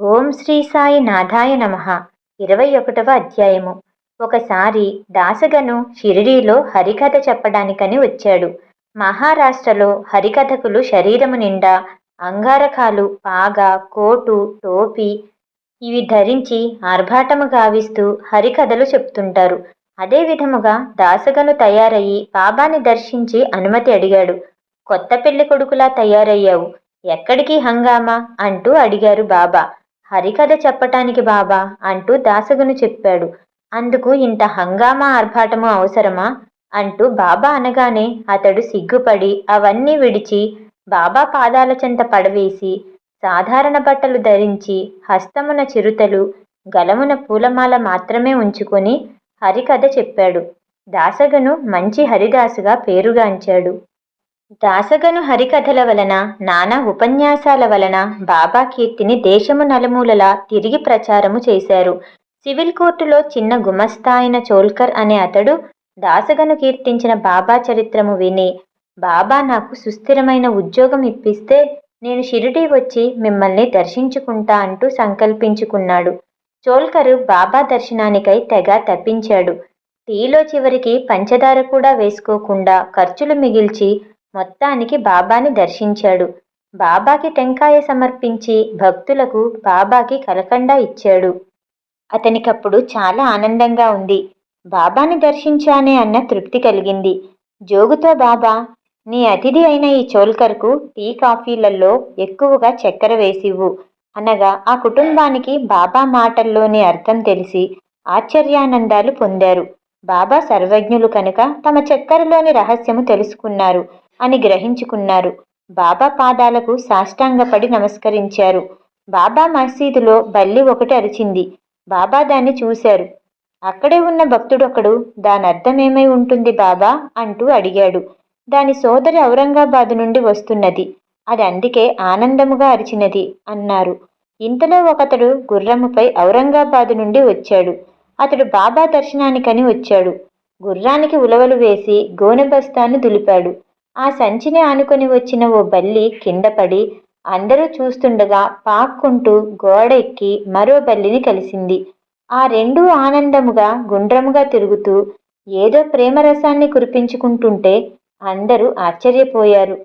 ఓం శ్రీ సాయి నాథాయ నమ. ఇరవై ఒకటవ అధ్యాయము. ఒకసారి దాసగను షిరిడీలో హరికథ చెప్పడానికని వచ్చాడు. మహారాష్ట్రలో హరికథకులు శరీరము నిండా అంగారకాలు పాగా కోటు టోపీ ఇవి ధరించి ఆర్భాటము గావిస్తూ హరికథలు చెప్తుంటారు. అదే విధముగా దాసగను తయారయ్యి బాబాని దర్శించి అనుమతి అడిగాడు. కొత్త పెళ్ళి కొడుకులా తయారయ్యావు. ఎక్కడికి హంగామా? అంటూ అడిగారు బాబా. హరికథ చెప్పటానికి బాబా అంటూ దాసగును చెప్పాడు. అందుకు ఇంత హంగామా ఆర్భాటము అవసరమా? అంటూ బాబా అనగానే అతడు సిగ్గుపడి అవన్నీ విడిచి బాబా పాదాల చెంత పడవేసి సాధారణ బట్టలు ధరించి హస్తమున చిరుతలు గలమున పూలమాల మాత్రమే ఉంచుకొని హరికథ చెప్పాడు. దాసగను మంచి హరిదాసుగా పేరుగాంచాడు. దాసగను హరికథల వలన నానా ఉపన్యాసాల వలన బాబా కీర్తిని దేశము నలుమూలలా తిరిగి ప్రచారము చేశారు. సివిల్ కోర్టులో చిన్న గుమస్తా అయిన చోల్కర్ అనే అతడు దాసగను కీర్తించిన బాబా చరిత్రము విని బాబా నాకు సుస్థిరమైన ఉద్యోగం ఇప్పిస్తే నేను షిరిడీ వచ్చి మిమ్మల్ని దర్శించుకుంటా అంటూ సంకల్పించుకున్నాడు. చోల్కరు బాబా దర్శనానికై తెగ తప్పించాడు. టీలో చివరికి పంచదార కూడా వేసుకోకుండా ఖర్చులు మిగిల్చి మొత్తానికి బాబాని దర్శించాడు. బాబాకి టెంకాయ సమర్పించి భక్తులకు బాబాకి కలకండా ఇచ్చాడు. అతనికప్పుడు చాలా ఆనందంగా ఉంది. బాబాని దర్శించానే అన్న తృప్తి కలిగింది. జోగుతో బాబా నీ అతిథి అయిన ఈ చోల్కర్కు టీ కాఫీలలో ఎక్కువగా చక్కెర వేసివ్వు. అనగా ఆ కుటుంబానికి బాబా మాటల్లోని అర్థం తెలిసి ఆశ్చర్యానందాలు పొందారు. బాబా సర్వజ్ఞులు కనుక తమ చక్కెరలోని రహస్యము తెలుసుకున్నారు. అని గ్రహించుకున్నారు. బాబా పాదాలకు సాష్టాంగపడి నమస్కరించారు. బాబా మసీదులో బల్లి ఒకటి అరిచింది. బాబా దాన్ని చూశారు. అక్కడే ఉన్న భక్తుడొకడు దాని అర్థమేమై ఉంటుంది బాబా? అంటూ అడిగాడు. దాని సోదరి ఔరంగాబాద్ నుండి వస్తున్నది. అది అందుకే ఆనందముగా అరిచినది అన్నారు. ఇంతలో ఒకతడు గుర్రముపై ఔరంగాబాదు నుండి వచ్చాడు. అతడు బాబా దర్శనానికని వచ్చాడు. గుర్రానికి ఉలవలు వేసి గోనె బస్తాను దులిపాడు. ఆ సంచిని ఆనుకొని వచ్చిన ఓ బల్లి కింద పడి అందరూ చూస్తుండగా పాక్కుంటూ గోడ ఎక్కి మరో బల్లిని కలిసింది. ఆ రెండూ ఆనందముగా గుండ్రముగా తిరుగుతూ ఏదో ప్రేమరసాన్ని కురిపించుకుంటుంటే అందరూ ఆశ్చర్యపోయారు.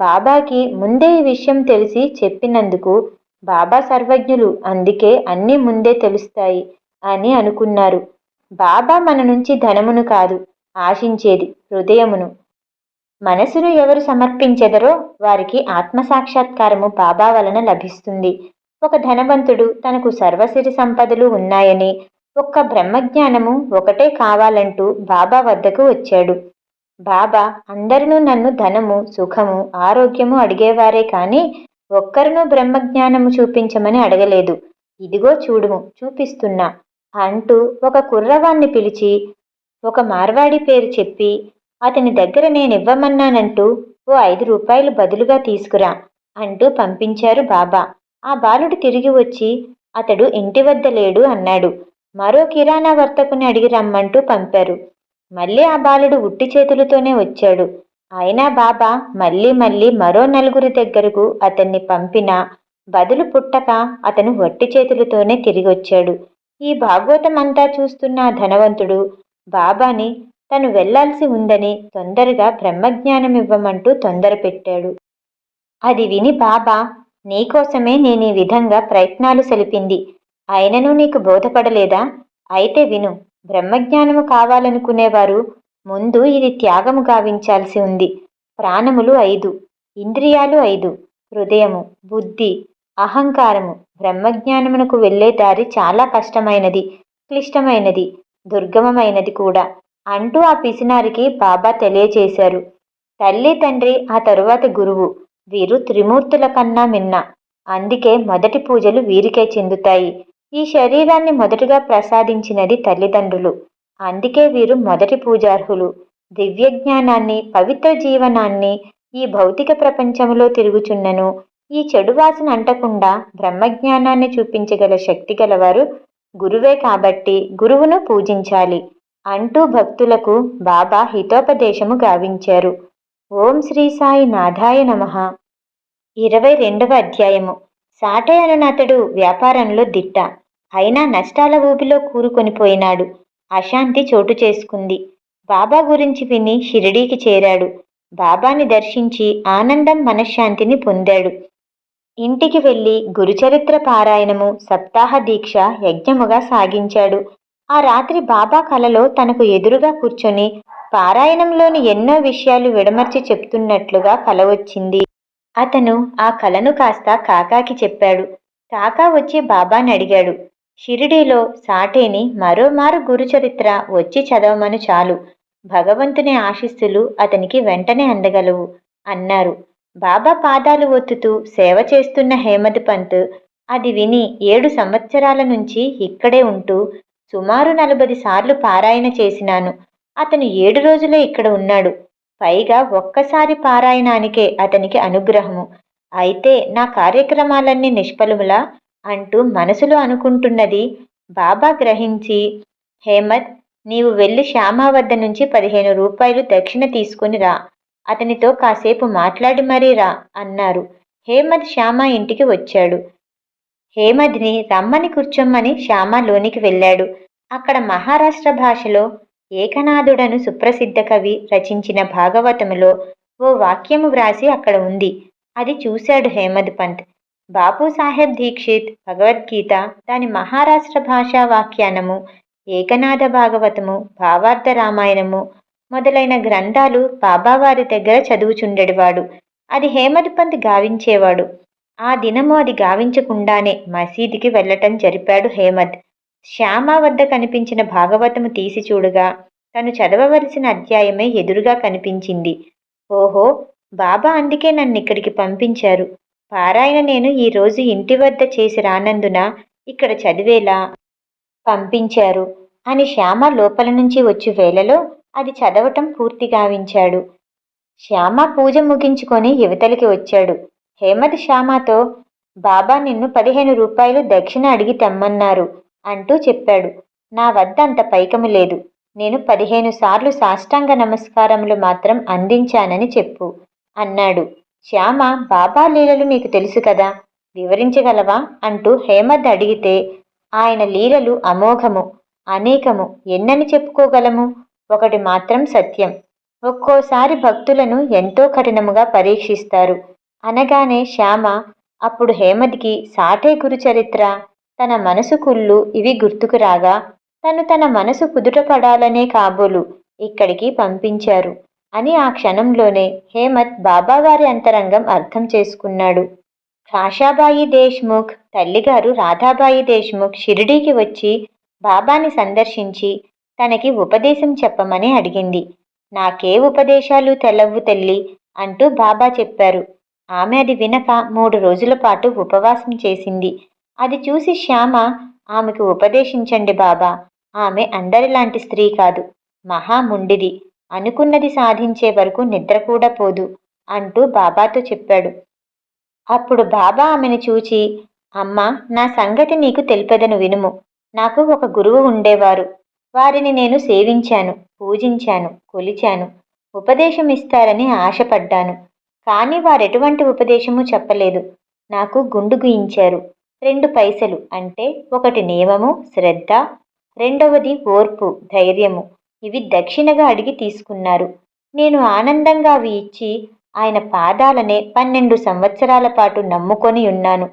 బాబాకి ముందే ఈ విషయం తెలిసి చెప్పినందుకు బాబా సర్వజ్ఞులు అందుకే అన్నీ ముందే తెలుస్తాయి అని అనుకున్నారు. బాబా మన నుంచి ధనమును కాదు ఆశించేది హృదయమును. మనసును ఎవరు సమర్పించెదరో వారికి ఆత్మసాక్షాత్కారము బాబా వలన లభిస్తుంది. ఒక ధనవంతుడు తనకు సర్వసిరి సంపదలు ఉన్నాయని ఒక్క బ్రహ్మజ్ఞానము ఒకటే కావాలంటూ బాబా వద్దకు వచ్చాడు. బాబా అందరినూ నన్ను ధనము సుఖము ఆరోగ్యము అడిగేవారే కానీ ఒక్కరినూ బ్రహ్మజ్ఞానము చూపించమని అడగలేదు. ఇదిగో చూడుము చూపిస్తున్నా అంటూ ఒక కుర్రవాణ్ణి పిలిచి ఒక మార్వాడి పేరు చెప్పి అతని దగ్గర నేనివ్వమన్నానంటూ ఓ ఐదు రూపాయలు బదులుగా తీసుకురా అంటూ పంపించారు బాబా. ఆ బాలుడు తిరిగి వచ్చి అతడు ఇంటి వద్ద లేడు అన్నాడు. మరో కిరాణా వర్తకుని అడిగి రమ్మంటూ పంపారు. మళ్ళీ ఆ బాలుడు ఉట్టి చేతులతోనే వచ్చాడు. అయినా బాబా మళ్ళీ మళ్ళీ మరో నలుగురి దగ్గరకు అతన్ని పంపినా బదులు పుట్టక అతను వట్టి చేతులతోనే తిరిగి వచ్చాడు. ఈ భాగవతం అంతా చూస్తున్న ధనవంతుడు బాబాని తను వెళ్ళాల్సి ఉందని తొందరగా బ్రహ్మజ్ఞానం ఇవ్వమంటూ తొందర పెట్టాడు అది విని బాబా నీకోసమే నేను ఈ విధంగా ప్రయత్నాలు సలిపింది. అయినను నీకు బోధపడలేదా? అయితే విను బ్రహ్మజ్ఞానము కావాలనుకునేవారు ముందు ఇది త్యాగము గావించాల్సి ఉంది. ప్రాణములు ఐదు ఇంద్రియాలు ఐదు హృదయము బుద్ధి అహంకారము. బ్రహ్మజ్ఞానమునకు వెళ్ళే దారి చాలా కష్టమైనది క్లిష్టమైనది దుర్గమమైనది కూడా. అంటూ ఆ పిసినారికి బాబా తెలియచేశారు తల్లి తండ్రి ఆ తరువాత గురువు. వీరు త్రిమూర్తుల కన్నా మిన్న. అందుకే మొదటి పూజలు వీరికే చెందుతాయి. ఈ శరీరాన్ని మొదటగా ప్రసాదించినది తల్లిదండ్రులు. అందుకే వీరు మొదటి పూజార్హులు. దివ్య జ్ఞానాన్ని పవిత్ర జీవనాన్ని ఈ భౌతిక ప్రపంచంలో తిరుగుచున్నను. ఈ చెడు వాసన అంటకుండా బ్రహ్మజ్ఞానాన్ని చూపించగల శక్తి గలవారు గురువే కాబట్టి గురువును పూజించాలి. అంటూ భక్తులకు బాబా హితోపదేశము గావించారు. ఓం శ్రీ సాయి నాథాయ నమ. ఇరవై రెండవ అధ్యాయము. సాటే అనునతడు వ్యాపారంలో దిట్ట. అయినా నష్టాల ఊపిలో కూరుకొనిపోయినాడు అశాంతి చోటు చేసుకుంది. బాబా గురించి విని షిరిడీకి చేరాడు. బాబాని దర్శించి ఆనందం మనశ్శాంతిని పొందాడు. ఇంటికి వెళ్ళి గురుచరిత్ర పారాయణము సప్తాహ దీక్ష యజ్ఞముగా సాగించాడు. ఆ రాత్రి బాబా కలలో తనకు ఎదురుగా కూర్చొని పారాయణంలోని ఎన్నో విషయాలు విడమర్చి చెప్తున్నట్లుగా కల వచ్చింది. అతను ఆ కలను కాస్త కాకాకి చెప్పాడు. కాకా వచ్చి బాబాని అడిగాడు. షిరిడీలో సాటేని మరోమారు గురుచరిత్ర వచ్చి చదవమను చాలు. భగవంతుని ఆశీస్సులు అతనికి వెంటనే అందగలవు అన్నారు. బాబా పాదాలు ఒత్తుతూ సేవ చేస్తున్న హేమద్ పంత్ అది విని ఏడు సంవత్సరాల నుంచి ఇక్కడే ఉంటూ సుమారు నలభై సార్లు పారాయణ చేసినాను. అతను ఏడు రోజులే ఇక్కడ ఉన్నాడు. పైగా ఒక్కసారి పారాయణానికే అతనికి అనుగ్రహము. అయితే నా కార్యక్రమాలన్నీ నిష్ఫలములా అంటూ మనసులో అనుకుంటున్నది బాబా గ్రహించి హేమత్ నీవు వెళ్ళి శ్యామా వద్ద నుంచి పదిహేను రూపాయలు దక్షిణ తీసుకుని రా. అతనితో కాసేపు మాట్లాడి మరీ రా అన్నారు. హేమద్ శ్యామ ఇంటికి వచ్చాడు. హేమద్ని రమ్మని కూర్చోమ్మని శ్యామ లోనికి వెళ్ళాడు. అక్కడ మహారాష్ట్ర భాషలో ఏకనాథుడను సుప్రసిద్ధ కవి రచించిన భాగవతములో ఓ వాక్యము వ్రాసి అక్కడ ఉంది. అది చూశాడు హేమద్ పంత్. బాపూసాహెబ్ దీక్షిత్ భగవద్గీత దాని మహారాష్ట్ర భాషా వాక్యానము ఏకనాథ భాగవతము భావార్థ రామాయణము మొదలైన గ్రంథాలు బాబావారి దగ్గర చదువుచుండెడివాడు అది హేమద్ పంత్ గావించేవాడు. ఆ దినము అది గావించకుండానే మసీదుకి వెళ్ళటం జరిపాడు హేమద్ శ్యామ వద్ద కనిపించిన భాగవతము తీసి చూడగా తను చదవవలసిన అధ్యాయమే ఎదురుగా కనిపించింది. ఓహో బాబా అందుకే నన్ను ఇక్కడికి పంపించారు. పారాయణ నేను ఈరోజు ఇంటి వద్ద చేసి రానందున ఇక్కడ చదివేలా? పంపించారు. అని శ్యామ లోపల నుంచి వచ్చి వేళలో అది చదవటం పూర్తి గావించాడు. శ్యామ పూజ ముగించుకొని యువతలకి వచ్చాడు. హేమత్ శ్యామతో బాబా నిన్ను పదిహేను రూపాయలు దక్షిణ అడిగి తెమ్మన్నారు అంటూ చెప్పాడు. నా వద్ద అంత పైకము లేదు. నేను పదిహేను సార్లు సాష్టాంగ నమస్కారములు మాత్రం అందించానని చెప్పు అన్నాడు. శ్యామ బాబా లీలలు నీకు తెలుసు కదా? వివరించగలవా? అంటూ హేమద్ అడిగితే ఆయన లీలలు అమోఘము అనేకము ఎన్నని చెప్పుకోగలము? ఒకటి మాత్రం సత్యం. ఒక్కోసారి భక్తులను ఎంతో కఠినముగా పరీక్షిస్తారు. అనగానే శ్యామ అప్పుడు హేమద్కి సాటే గురు చరిత్ర తన మనసు కుళ్ళు ఇవి గుర్తుకు రాగా తను తన మనసు కుదుటపడాలనే కాబోలు ఇక్కడికి పంపించారు అని ఆ క్షణంలోనే హేమత్ బాబావారి అంతరంగం అర్థం చేసుకున్నాడు. కాషాబాయి దేశ్ముఖ్ తల్లిగారు రాధాబాయి దేశ్ముఖ్ షిరిడీకి వచ్చి బాబాని సందర్శించి తనకి ఉపదేశం చెప్పమని అడిగింది. నాకే ఉపదేశాలు తెలవు తల్లి అంటూ బాబా చెప్పారు. ఆమె అది వినక మూడు రోజుల పాటు ఉపవాసం చేసింది. అది చూసి శ్యామ ఆమెకు ఉపదేశించండి బాబా ఆమె అందరిలాంటి స్త్రీ కాదు మహాముండిది అనుకున్నది సాధించే వరకు నిద్ర కూడా పోదు అంటూ బాబాతో చెప్పాడు. అప్పుడు బాబా ఆమెను చూచి అమ్మా నా సంగతి నీకు తెలిపెదను వినుము. నాకు ఒక గురువు ఉండేవారు. వారిని నేను సేవించాను పూజించాను కొలిచాను ఉపదేశం ఇస్తారని ఆశపడ్డాను. కానీ వారెటువంటి ఉపదేశము చెప్పలేదు. నాకు గుండు గుయించారు. రెండు పైసలు అంటే ఒకటి నియమము శ్రద్ధ రెండవది ఓర్పు ధైర్యము. ఇవి దక్షిణగా అడిగి తీసుకున్నారు. నేను ఆనందంగా అవి ఇచ్చి ఆయన పాదాలనే పన్నెండు సంవత్సరాల పాటు నమ్ముకొని ఉన్నాను.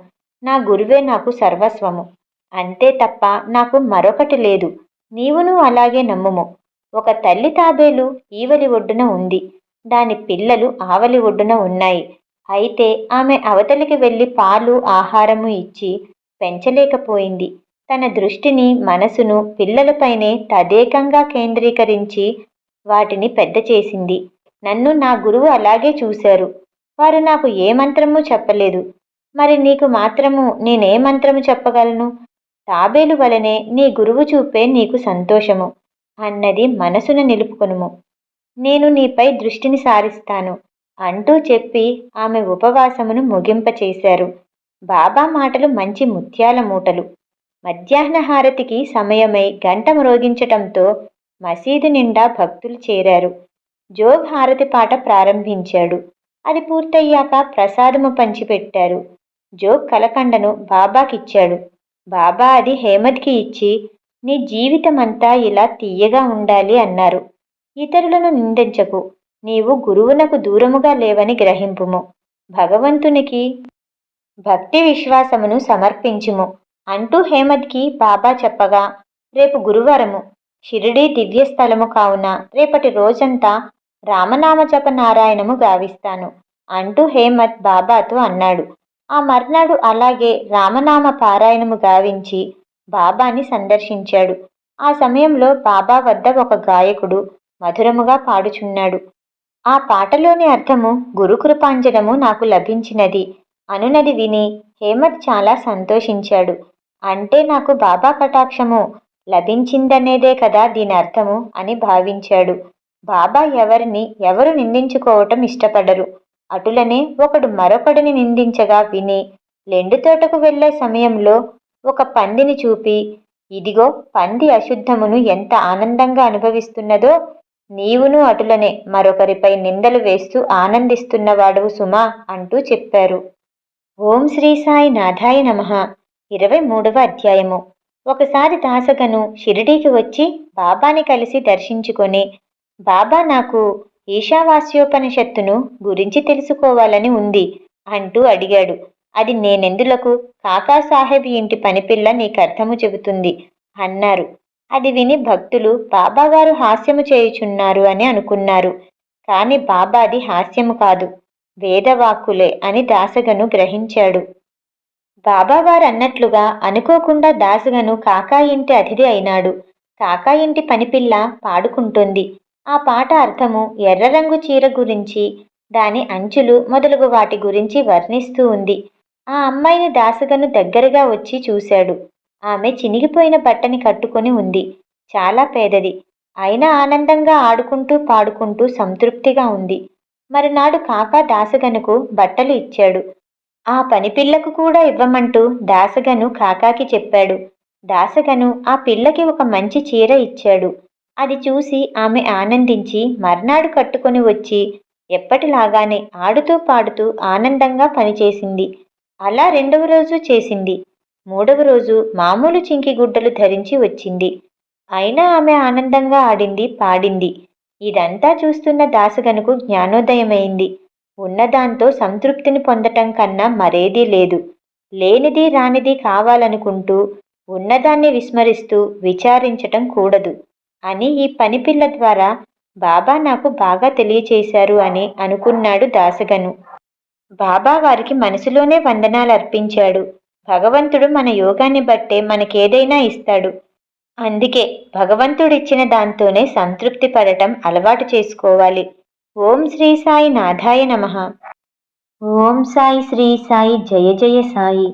నా గురువే నాకు సర్వస్వము. అంతే తప్ప నాకు మరొకటి లేదు. నీవును అలాగే నమ్ముము. ఒక తల్లి తాబేలు ఈవలి ఒడ్డున ఉంది. దాని పిల్లలు ఆవలి ఒడ్డున ఉన్నాయి. అయితే ఆమె అవతలికి వెళ్ళి పాలు ఆహారము ఇచ్చి పెంచలేకపోయింది. తన దృష్టిని మనసును పిల్లలపైనే తదేకంగా కేంద్రీకరించి వాటిని పెద్ద చేసింది. నన్ను నా గురువు అలాగే చూశారు. వారు నాకు ఏ మంత్రము చెప్పలేదు. మరి నీకు మాత్రము నేనే మంత్రము చెప్పగలను? తాబేలు వలనే నీ గురువు చూపే నీకు సంతోషము అన్నది మనసును నిలుపుకొనుము. నేను నీపై దృష్టిని సారిస్తాను అంటూ చెప్పి ఆమె ఉపవాసమును ముగింపచేశారు. బాబా మాటలు మంచి ముత్యాల మూటలు. మధ్యాహ్న హారతికి సమయమై గంట మ్రోగించటంతో మసీదు నిండా భక్తులు చేరారు. జోగ్ హారతి పాట ప్రారంభించాడు. అది పూర్తయ్యాక ప్రసాదము పంచిపెట్టారు. జోగ్ కలకండను బాబాకిచ్చాడు. బాబా అది హేమద్కి ఇచ్చి నీ జీవితమంతా ఇలా తీయగా ఉండాలి అన్నారు. ఇతరులను నిందించకు. నీవు గురువునకు దూరముగా లేవని గ్రహింపుము. భగవంతునికి భక్తి విశ్వాసమును సమర్పించుము. అంటూ హేమద్కి బాబా చెప్పగా రేపు గురువారము. షిరిడీ దివ్యస్థలము కావున రేపటి రోజంతా రామనామ జప నారాయణము గావిస్తాను అంటూ హేమత్ బాబాతో అన్నాడు. ఆ మర్నాడు అలాగే రామనామ పారాయణము గావించి బాబాని సందర్శించాడు. ఆ సమయంలో బాబా వద్ద ఒక గాయకుడు మధురముగా పాడుచున్నాడు. ఆ పాటలోని అర్థము గురుకృపాంజనము నాకు లభించినది. అనునది విని హేమత్ చాలా సంతోషించాడు. అంటే నాకు బాబా కటాక్షము లభించిందనేదే కదా దీని అర్థము అని భావించాడు. బాబా ఎవరిని ఎవరు నిందించుకోవటం ఇష్టపడరు. అటులనే ఒకడు మరొకడిని నిందించగా విని లెండు తోటకు వెళ్ళే సమయంలో ఒక పందిని చూపి ఇదిగో పంది అశుద్ధమును ఎంత ఆనందంగా అనుభవిస్తున్నదో నీవును అటులనే మరొకరిపై నిందలు వేస్తూ ఆనందిస్తున్నవాడవు సుమా అంటూ చెప్పారు. ఓం శ్రీ సాయి నాథాయ నమ. ఇరవై మూడవ అధ్యాయము. ఒకసారి దాసగను షిరిడీకి వచ్చి బాబాని కలిసి దర్శించుకొని బాబా నాకు ఈశావాస్యోపనిషత్తును గురించి తెలుసుకోవాలని ఉంది అంటూ అడిగాడు. అది నేనెందులకు? కాకాసాహెబ్ ఇంటి పనిపిల్ల నీకు అర్థము చెబుతుంది అన్నారు. అది విని భక్తులు బాబాగారు హాస్యము చేయుచున్నారు అని అనుకున్నారు. కాని బాబాది హాస్యము కాదు. వేదవాక్కులే అని దాసగను గ్రహించాడు. బాబాగారు అన్నట్లుగా అనుకోకుండా దాసగను కాకా ఇంటి అతిథి అయినాడు. కాకా ఇంటి పనిపిల్ల పాడుకుంటుంది. ఆ పాట అర్థము ఎర్ర రంగు చీర గురించి దాని అంచులు మొదలగు వాటి గురించి వర్ణిస్తూ ఉంది. ఆ అమ్మాయిని దాసగను దగ్గరగా వచ్చి చూశాడు. ఆమె చినిగిపోయిన బట్టని కట్టుకొని ఉంది. చాలా పేదది. అయినా ఆనందంగా ఆడుకుంటూ పాడుకుంటూ సంతృప్తిగా ఉంది. మరునాడు కాకా దాసగనుకు బట్టలు ఇచ్చాడు. ఆ పనిపిల్లకు కూడా ఇవ్వమంటూ దాసగను కాకాకి చెప్పాడు. దాసగను ఆ పిల్లకి ఒక మంచి చీర ఇచ్చాడు. అది చూసి ఆమె ఆనందించి మర్నాడు కట్టుకొని వచ్చి ఎప్పటిలాగానే ఆడుతూ పాడుతూ ఆనందంగా పనిచేసింది. అలా రెండవ రోజు చేసింది. మూడవ రోజు మామూలు చింకి గుడ్డలు ధరించి వచ్చింది. అయినా ఆమె ఆనందంగా ఆడింది పాడింది. ఇదంతా చూస్తున్న దాసగనుకు జ్ఞానోదయమైంది. ఉన్నదాంతో సంతృప్తిని పొందటం కన్నా మరేదీ లేదు. లేనిది రానిది కావాలనుకుంటూ ఉన్నదాన్ని విస్మరిస్తూ విచారించటం కూడదు. అని ఈ పనిపిల్ల ద్వారా బాబా నాకు బాగా తెలియచేశారు అని అనుకున్నాడు దాసగను. బాబా వారికి మనసులోనే వందనాలు అర్పించాడు భగవంతుడు మన యోగాన్ని బట్టే మనకేదైనా ఇస్తాడు. అందుకే భగవంతుడిచ్చిన దాంతోనే సంతృప్తి పడటం అలవాటు చేసుకోవాలి. ఓం శ్రీ సాయి నాథాయ నమ. ఓం సాయి శ్రీ సాయి జయ జయ సాయి.